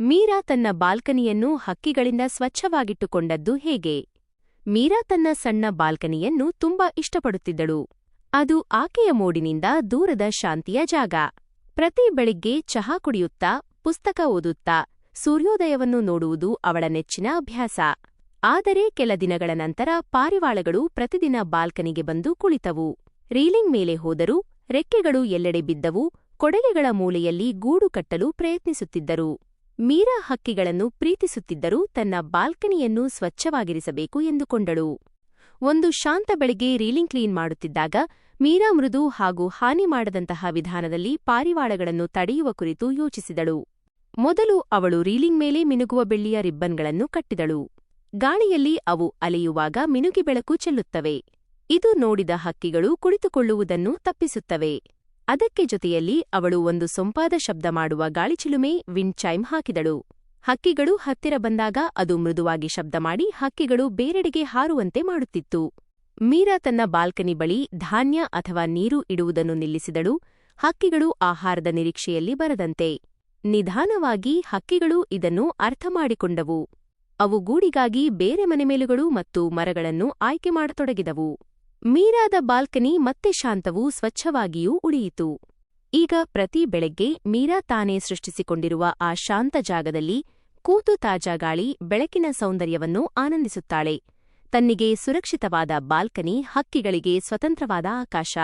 ಮೀರಾ ತನ್ನ ಬಾಲ್ಕನಿಯನ್ನು ಹಕ್ಕಿಗಳಿಂದ ಸ್ವಚ್ಛವಾಗಿಟ್ಟುಕೊಂಡದ್ದು ಹೇಗೆ? ಮೀರಾ ತನ್ನ ಸಣ್ಣ ಬಾಲ್ಕನಿಯನ್ನು ತುಂಬಾ ಇಷ್ಟಪಡುತ್ತಿದ್ದಳು. ಅದು ಆಕೆಯ ಮೋಡಿನಿಂದ ದೂರದ ಶಾಂತಿಯ ಜಾಗ. ಪ್ರತಿ ಬೆಳಿಗ್ಗೆ ಚಹಾ ಕುಡಿಯುತ್ತಾ, ಪುಸ್ತಕ ಓದುತ್ತಾ, ಸೂರ್ಯೋದಯವನ್ನು ನೋಡುವುದು ಅವಳ ನೆಚ್ಚಿನ ಅಭ್ಯಾಸ. ಆದರೆ ಕೆಲ ದಿನಗಳ ನಂತರ ಪಾರಿವಾಳಗಳು ಪ್ರತಿದಿನ ಬಾಲ್ಕನಿಗೆ ಬಂದು ಕುಳಿತವು. ರೀಲಿಂಗ್ ಮೇಲೆ ಹೋದರೂ ರೆಕ್ಕೆಗಳು ಎಲ್ಲೆಡೆ ಬಿದ್ದವು ಕೊಡಲಿಗಳ ಮೂಲೆಯಲ್ಲಿ ಗೂಡು ಕಟ್ಟಲು ಪ್ರಯತ್ನಿಸುತ್ತಿದ್ದರು. ಮೀರಾ ಹಕ್ಕಿಗಳನ್ನು ಪ್ರೀತಿಸುತ್ತಿದ್ದರೂ ತನ್ನ ಬಾಲ್ಕನಿಯನ್ನು ಸ್ವಚ್ಛವಾಗಿರಿಸಬೇಕು ಎಂದುಕೊಂಡಳು. ಒಂದು ಶಾಂತ ಬೆಳಗ್ಗೆ ರೀಲಿಂಗ್ ಕ್ಲೀನ್ ಮಾಡುತ್ತಿದ್ದಾಗ ಮೀರಾ ಮೃದು ಹಾಗೂ ಹಾನಿ ಮಾಡದಂತಹ ವಿಧಾನದಲ್ಲಿ ಪಾರಿವಾಳಗಳನ್ನು ತಡೆಯುವ ಕುರಿತು ಯೋಚಿಸಿದಳು. ಮೊದಲು ಅವಳು ರೀಲಿಂಗ್ ಮೇಲೆ ಮಿನುಗುವ ಬೆಳ್ಳಿಯ ರಿಬ್ಬನ್ಗಳನ್ನು ಕಟ್ಟಿದಳು. ಗಾಳಿಯಲ್ಲಿ ಅವು ಅಲೆಯುವಾಗ ಮಿನುಗಿ ಬೆಳಕು ಚೆಲ್ಲುತ್ತವೆ. ಇದು ನೋಡಿದ ಹಕ್ಕಿಗಳು ಕುಳಿತುಕೊಳ್ಳುವುದನ್ನು ತಪ್ಪಿಸುತ್ತವೆ. ಅದಕ್ಕೆ ಜೊತೆಯಲ್ಲಿ ಅವಳು ಒಂದು ಸೊಂಪಾದ ಶಬ್ದ ಮಾಡುವ ಗಾಳಿಚಿಲುಮೆ ವಿಂಡ್ ಚೈಮ್ ಹಾಕಿದಳು. ಹಕ್ಕಿಗಳು ಹತ್ತಿರ ಬಂದಾಗ ಅದು ಮೃದುವಾಗಿ ಶಬ್ದ ಮಾಡಿ ಹಕ್ಕಿಗಳು ಬೇರೆಡೆಗೆ ಹಾರುವಂತೆ ಮಾಡುತ್ತಿತ್ತು. ಮೀರಾ ತನ್ನ ಬಾಲ್ಕನಿ ಬಳಿ ಧಾನ್ಯ ಅಥವಾ ನೀರು ಇಡುವುದನ್ನು ನಿಲ್ಲಿಸಿದಳು. ಹಕ್ಕಿಗಳು ಆಹಾರದ ನಿರೀಕ್ಷೆಯಲ್ಲಿ ಬರದಂತೆ. ನಿಧಾನವಾಗಿ ಹಕ್ಕಿಗಳು ಇದನ್ನು ಅರ್ಥಮಾಡಿಕೊಂಡವು ಅವು ಗೂಡಿಗಾಗಿ ಬೇರೆ ಮನೆಮೇಲುಗಳು ಮತ್ತು ಮರಗಳನ್ನು ಆಯ್ಕೆ ಮಾಡತೊಡಗಿದವು. ಮೀರಾದ ಬಾಲ್ಕನಿ ಮತ್ತೆ ಶಾಂತವೂ ಸ್ವಚ್ಛವಾಗಿಯೂ ಉಳಿಯಿತು. ಈಗ ಪ್ರತಿ ಬೆಳಗ್ಗೆ ಮೀರಾ ತಾನೇ ಸೃಷ್ಟಿಸಿಕೊಂಡಿರುವ ಆ ಶಾಂತ ಜಾಗದಲ್ಲಿ ಕೂತು ತಾಜಾ ಗಾಳಿ, ಬೆಳಕಿನ ಸೌಂದರ್ಯವನ್ನು ಆನಂದಿಸುತ್ತಾಳೆ. ತನ್ನಿಗೆ ಸುರಕ್ಷಿತವಾದ ಬಾಲ್ಕನಿ, ಹಕ್ಕಿಗಳಿಗೆ ಸ್ವತಂತ್ರವಾದ ಆಕಾಶ.